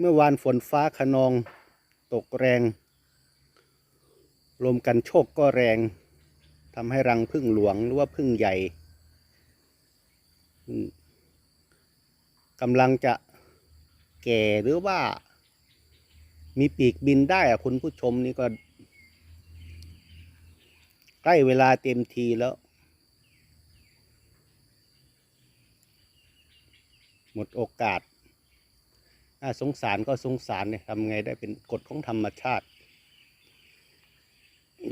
เมื่อวานฝนฟ้าขนองตกแรง ลมกันโชกก็แรงทำให้รังพึ่งหลวงหรือว่าพึ่งใหญ่กำลังจะแก่หรือว่ามีปีกบินได้อะคุณผู้ชมนี่ก็ ใกล้เวลาเต็มทีแล้ว หมดโอกาส สงสารก็สงสารเนี่ยทำไงได้เป็นกฎของธรรมชาติ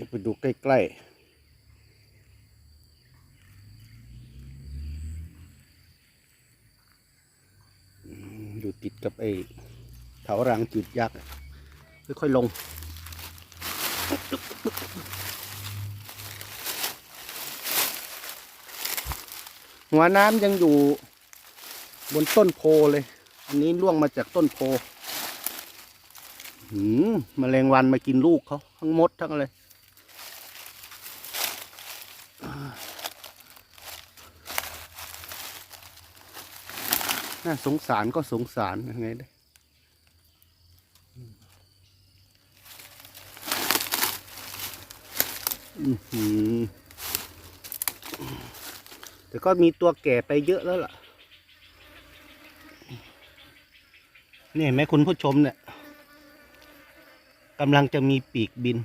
ไปดูใกล้ๆ อยู่ติดกับไอ้เถารังจุดยักษ์ค่อยๆลง หัวน้ำยังอยู่บนต้นโพเลย อันนี้ล่วงมาจากต้นโพหืมแมลงวันมากินลูกเขาทั้งมดทั้งอะไรน่าสงสารก็สงสารยังไงได้แต่ก็มีตัวแก่ไปเยอะแล้วล่ะ นี่เห็นไหมคุณผู้ชมเนี่ยกำลังจะมีปีกบิน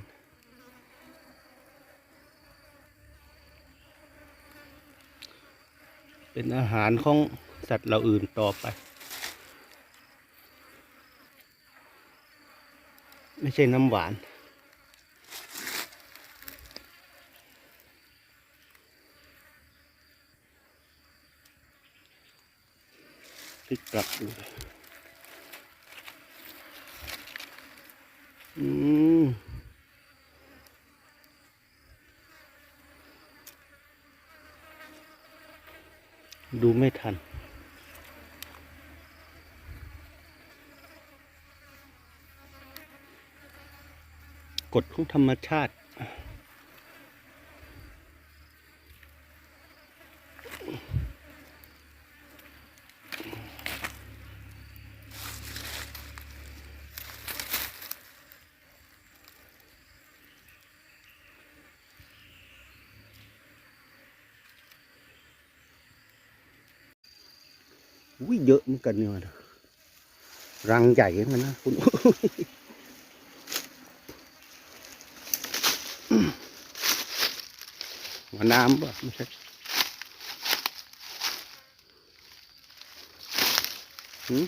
เป็นอาหารของสัตว์เหล่าอื่นต่อไป ไม่ใช่น้ำหวานพลิกกลับดู อืมดูไม่ทัน กฎของธรรมชาติ อุ้ยเยอะเหมือนกันเนี่ยนรังใหญ่เหมือนกันนะคุณหัวน้ำป่ะไม่ใช่หืม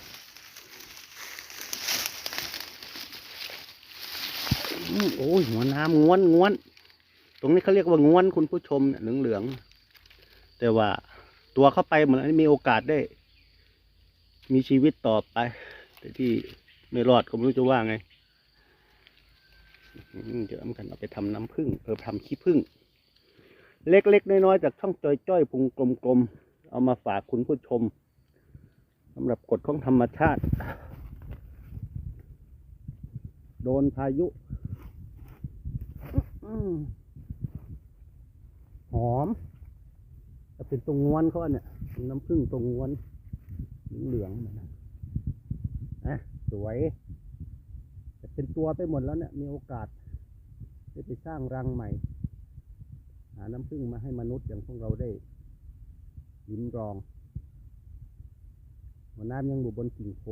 โอ้ยหัวน้ำง้วนง้วน ตรงนี้เขาเรียกว่าง้วนคุณผู้ชมเนี่ยเหลืองๆแต่ว่าตัวเข้าไปเหมือนมีโอกาสได้ มีชีวิตต่อไป แต่ที่ไม่รอดก็ไม่รู้จะว่าไงเดี๋ยวมันกันเอาไปทำน้ำผึ้งเออทำขี้ผึ้งเล็กๆน้อยๆจากช่องจอยจ้อยพุงกลมๆเอามาฝากคุณผู้ชมสำหรับกฎของธรรมชาติ โดนพายุหอมจะเป็นตรงงวนเขาเนี่ยน้ำผึ้งตรงงวน เหลืองๆนะนนะสวยแต่เป็นตัวไปหมดแล้วเนี่ยมีโอกาสได้ไปสร้างรังใหม่ หาน้ำผึ้งมาให้มนุษย์อย่างพวกเราได้ยิ้มรองหัวน้ำยังอยู่บนกิ่งโพ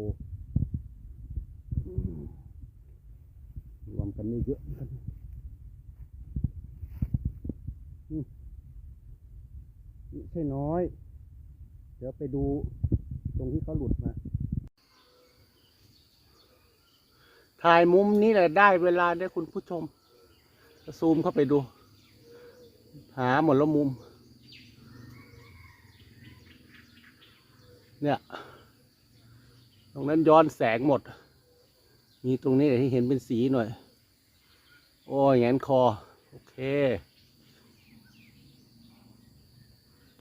รวมกันนี่เยอะนอืมไม่ใช่น้อย เดี๋ยวไปดู ตรงที่เขาหลุดมาถ่ายมุมนี้แหละได้เวลาได้คุณผู้ชมซูมเข้าไปดู หาหมดแล้วมุม เนี่ย ตรงนั้นย้อนแสงหมด มีตรงนี้ที่เห็นเป็นสีหน่อย โอ้ยแงนคอ โอเค